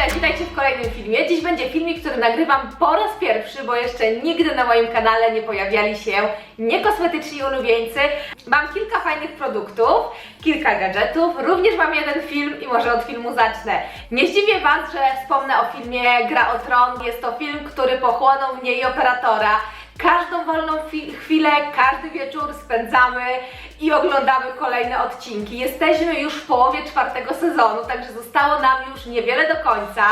Cześć, witajcie w kolejnym filmie. Dziś będzie filmik, który nagrywam po raz pierwszy, bo jeszcze nigdy na moim kanale nie pojawiali się niekosmetyczni ulubieńcy. Mam kilka fajnych produktów, kilka gadżetów, również mam jeden film i może od filmu zacznę. Nie zdziwię Was, że wspomnę o filmie Gra o Tron. Jest to film, który pochłonął mnie i operatora. Każdą wolną chwilę, każdy wieczór spędzamy i oglądamy kolejne odcinki. Jesteśmy już w połowie czwartego sezonu, także zostało nam już niewiele do końca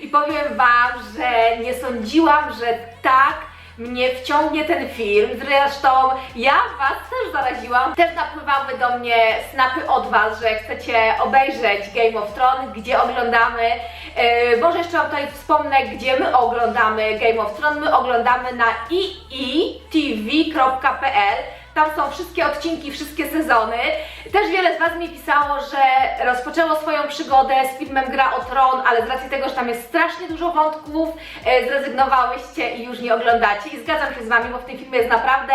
i powiem Wam, że nie sądziłam, że tak mnie wciągnie ten film. Zresztą ja Was też zaraziłam. Też napływały do mnie snapy od Was, że chcecie obejrzeć Game of Thrones, gdzie oglądamy. Yy, może jeszcze Wam tutaj wspomnę, gdzie my oglądamy Game of Thrones. My oglądamy na iitv.pl. Tam są wszystkie odcinki, wszystkie sezony. Też wiele z Was mi pisało, że rozpoczęło swoją przygodę z filmem Gra o Tron, ale z racji tego, że tam jest strasznie dużo wątków, e, zrezygnowałyście i już nie oglądacie. I zgadzam się z Wami, bo w tym filmie jest naprawdę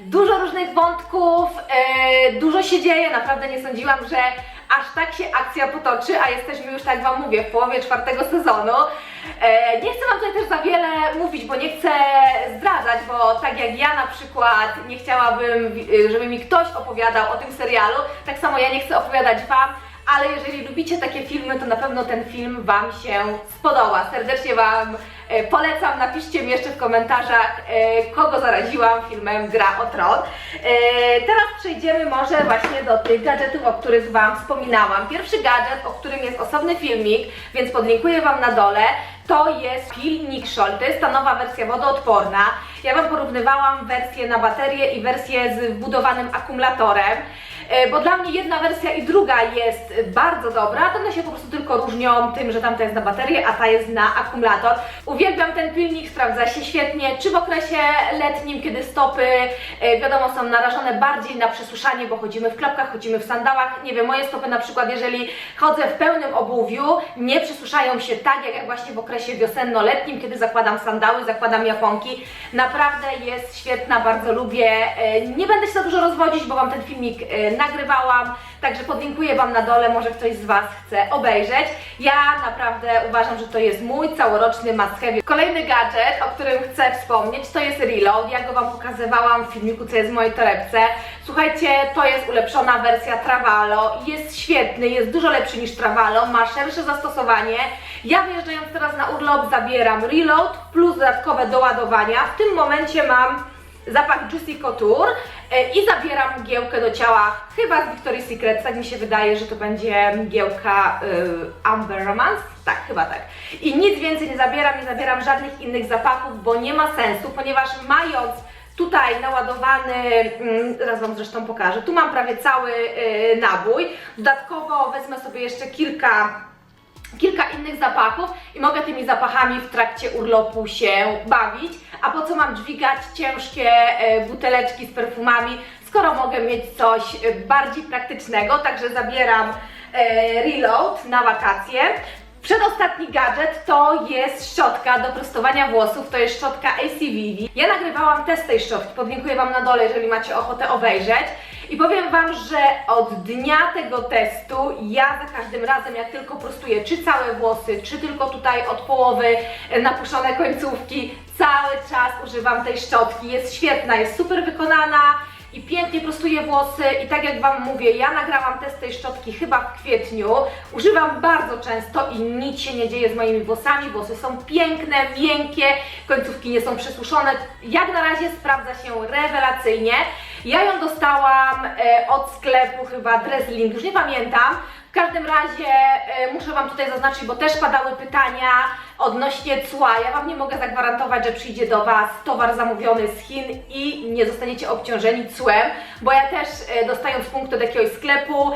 dużo różnych wątków, e, dużo się dzieje. Naprawdę nie sądziłam, że aż tak się akcja potoczy, a jesteśmy już, tak Wam mówię, w połowie czwartego sezonu. E, nie chcę Wam tutaj też za wiele mówić, bo nie chcę zdradzać, bo tak jak ja na przykład nie chciałabym, wi- żeby mi ktoś opowiadał o tym serialu, tak samo ja nie chcę opowiadać Wam, ale jeżeli lubicie takie filmy, to na pewno ten film Wam się spodoba. Serdecznie Wam e, polecam, napiszcie mi jeszcze w komentarzach, e, kogo zaraziłam filmem Gra o Tron. E, Teraz przejdziemy może właśnie do tych gadżetów, o których Wam wspominałam. Pierwszy gadżet, o którym jest osobny filmik, więc podlinkuję Wam na dole, to jest pilnik Scholl. To jest ta nowa wersja wodoodporna. Ja Wam porównywałam wersję na baterię i wersję z wbudowanym akumulatorem. E, Bo dla mnie jedna wersja i druga jest bardzo dobra, to one się po prostu tylko różnią tym, że tamta jest na baterię, a ta jest na akumulator. Uwielbiam ten pilnik, sprawdza się świetnie, czy w okresie letnim, kiedy stopy e, wiadomo są narażone bardziej na przesuszanie, bo chodzimy w klapkach, chodzimy w sandałach. Nie wiem, moje stopy na przykład, jeżeli chodzę w pełnym obuwiu, nie przesuszają się tak jak właśnie w okresie wiosenno-letnim, kiedy zakładam sandały, zakładam japonki. Naprawdę jest świetna, bardzo lubię. E, Nie będę się za dużo rozwodzić, bo Wam ten filmik e, nagrywałam, także podlinkuję Wam na dole, może ktoś z Was chce obejrzeć. Ja naprawdę uważam, że to jest mój całoroczny must have. Kolejny gadżet, o którym chcę wspomnieć, to jest reload. Ja go Wam pokazywałam w filmiku, co jest w mojej torebce. Słuchajcie, to jest ulepszona wersja Travalo. Jest świetny, jest dużo lepszy niż Travalo, ma szersze zastosowanie. Ja wyjeżdżając teraz na urlop zabieram reload plus dodatkowe doładowania. W tym momencie mam zapach Juicy Couture e, i zabieram mgiełkę do ciała, chyba z Victoria's Secret, tak mi się wydaje, że to będzie mgiełka y, Amber Romance, tak, chyba tak. I nic więcej nie zabieram, nie zabieram żadnych innych zapachów, bo nie ma sensu, ponieważ mając tutaj naładowany, mm, zaraz Wam zresztą pokażę, tu mam prawie cały y, nabój, dodatkowo wezmę sobie jeszcze kilka kilka innych zapachów i mogę tymi zapachami w trakcie urlopu się bawić. A po co mam dźwigać ciężkie e, buteleczki z perfumami, skoro mogę mieć coś e, bardziej praktycznego, także zabieram e, reload na wakacje. Przedostatni gadżet to jest szczotka do prostowania włosów, to jest szczotka AC Vivi. Ja nagrywałam test tej szczotki, podlinkuję Wam na dole, jeżeli macie ochotę obejrzeć. I powiem Wam, że od dnia tego testu ja za każdym razem, jak tylko prostuję, czy całe włosy, czy tylko tutaj od połowy e, napuszone końcówki, cały czas używam tej szczotki. Jest świetna, jest super wykonana i pięknie prostuje włosy i tak jak Wam mówię, ja nagrałam test tej szczotki chyba w kwietniu, używam bardzo często i nic się nie dzieje z moimi włosami, włosy są piękne, miękkie, końcówki nie są przesuszone, jak na razie sprawdza się rewelacyjnie. Ja ją dostałam e, od sklepu chyba Dreslink, już nie pamiętam, w każdym razie e, muszę Wam tutaj zaznaczyć, bo też padały pytania odnośnie cła. Ja Wam nie mogę zagwarantować, że przyjdzie do Was towar zamówiony z Chin i nie zostaniecie obciążeni cłem, bo ja też e, dostając punkt od jakiegoś sklepu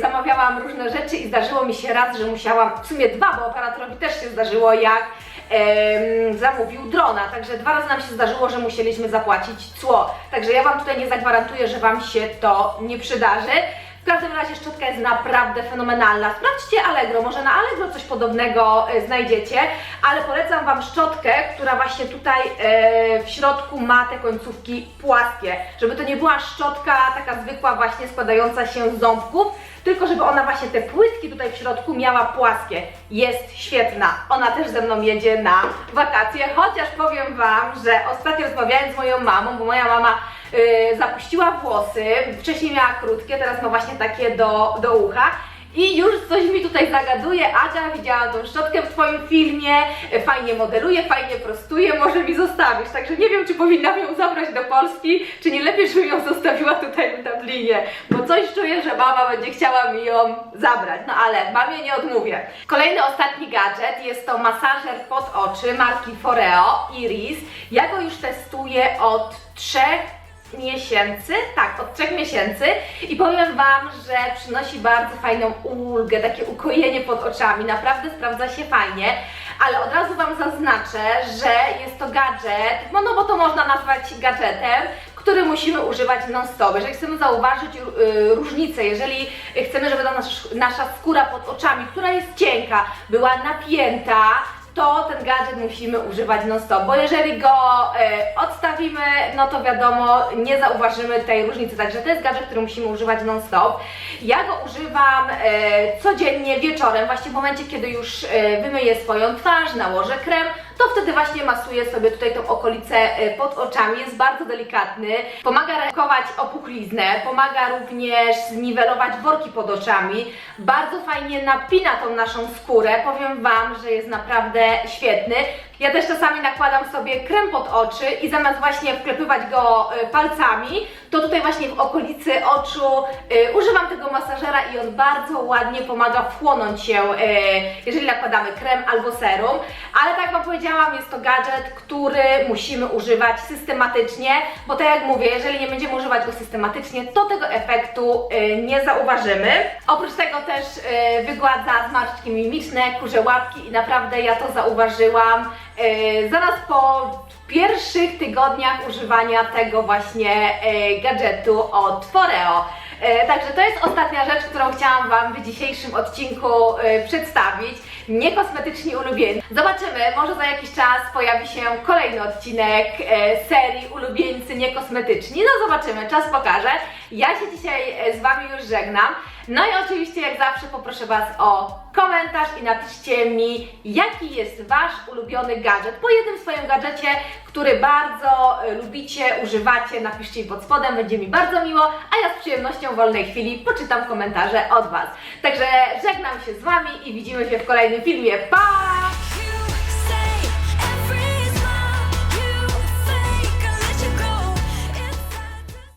zamawiałam różne rzeczy i zdarzyło mi się raz, że musiałam, w sumie dwa, bo operatorowi też się zdarzyło, jak zamówił drona, także dwa razy nam się zdarzyło, że musieliśmy zapłacić cło. Także ja Wam tutaj nie zagwarantuję, że Wam się to nie przydarzy. W każdym razie szczotka jest naprawdę fenomenalna. Sprawdźcie Allegro, może na Allegro coś podobnego e, znajdziecie, ale polecam Wam szczotkę, która właśnie tutaj e, w środku ma te końcówki płaskie, żeby to nie była szczotka taka zwykła właśnie składająca się z ząbków, tylko żeby ona właśnie te płytki tutaj w środku miała płaskie. Jest świetna. Ona też ze mną jedzie na wakacje, chociaż powiem Wam, że ostatnio rozmawiając z moją mamą, bo moja mama zapuściła włosy, wcześniej miała krótkie, teraz ma właśnie takie do, do ucha. I już coś mi tutaj zagaduje, Aga, widziałam tą szczotkę w Twoim filmie, fajnie modeluje, fajnie prostuje, może mi zostawisz. Także nie wiem, czy powinnam ją zabrać do Polski, czy nie lepiej, żebym ją zostawiła tutaj w Dublinie, bo coś czuję, że mama będzie chciała mi ją zabrać, no ale mamie nie odmówię. Kolejny, ostatni gadżet jest to masażer pod oczy marki Foreo Iris. Ja go już testuję od trzech miesięcy, tak, od trzech miesięcy. I powiem Wam, że przynosi bardzo fajną ulgę, takie ukojenie pod oczami, naprawdę sprawdza się fajnie, ale od razu Wam zaznaczę, że jest to gadżet, no, no bo to można nazwać gadżetem, który musimy używać non-stop. Jeżeli chcemy zauważyć y, różnicę, jeżeli chcemy, żeby ta nasza, nasza skóra pod oczami, która jest cienka, była napięta, to ten gadżet musimy używać non-stop, bo jeżeli go e, odstawimy, no to wiadomo, nie zauważymy tej różnicy, także to jest gadżet, który musimy używać non-stop. Ja go używam e, codziennie wieczorem, właśnie w momencie, kiedy już e, wymyję swoją twarz, nałożę krem, to wtedy właśnie masuję sobie tutaj tą okolicę e, pod oczami, jest bardzo delikatny, pomaga reagować opuchliznę, pomaga również zniwelować worki pod oczami, bardzo fajnie napina tą naszą skórę, powiem Wam, że jest naprawdę świetny. Ja też czasami nakładam sobie krem pod oczy i zamiast właśnie wklepywać go e, palcami, to tutaj właśnie w okolicy oczu e, używam tego masażera i on bardzo ładnie pomaga wchłonąć się, e, jeżeli nakładamy krem albo serum. Ale tak jak Wam powiedziałam, jest to gadżet, który musimy używać systematycznie, bo tak jak mówię, jeżeli nie będziemy używać go systematycznie, to tego efektu nie zauważymy. Oprócz tego też wygładza zmarszczki mimiczne, kurze łapki i naprawdę ja to zauważyłam zaraz po pierwszych tygodniach używania tego właśnie e, gadżetu od Foreo. E, Także to jest ostatnia rzecz, którą chciałam Wam w dzisiejszym odcinku e, przedstawić. Niekosmetyczni ulubieni. Zobaczymy, może za jakiś czas pojawi się kolejny odcinek e, serii Ulubieńcy Niekosmetyczni. No zobaczymy, czas pokaże. Ja się dzisiaj e, z Wami już żegnam. No i oczywiście, jak zawsze, poproszę Was o komentarz i napiszcie mi, jaki jest Wasz ulubiony gadżet. Po jednym swoim gadżecie, który bardzo e, lubicie, używacie, napiszcie pod spodem, będzie mi bardzo miło, a ja z przyjemnością w wolnej chwili poczytam komentarze od Was. Także żegnam się z Wami i widzimy się w kolejnym filmie. Pa!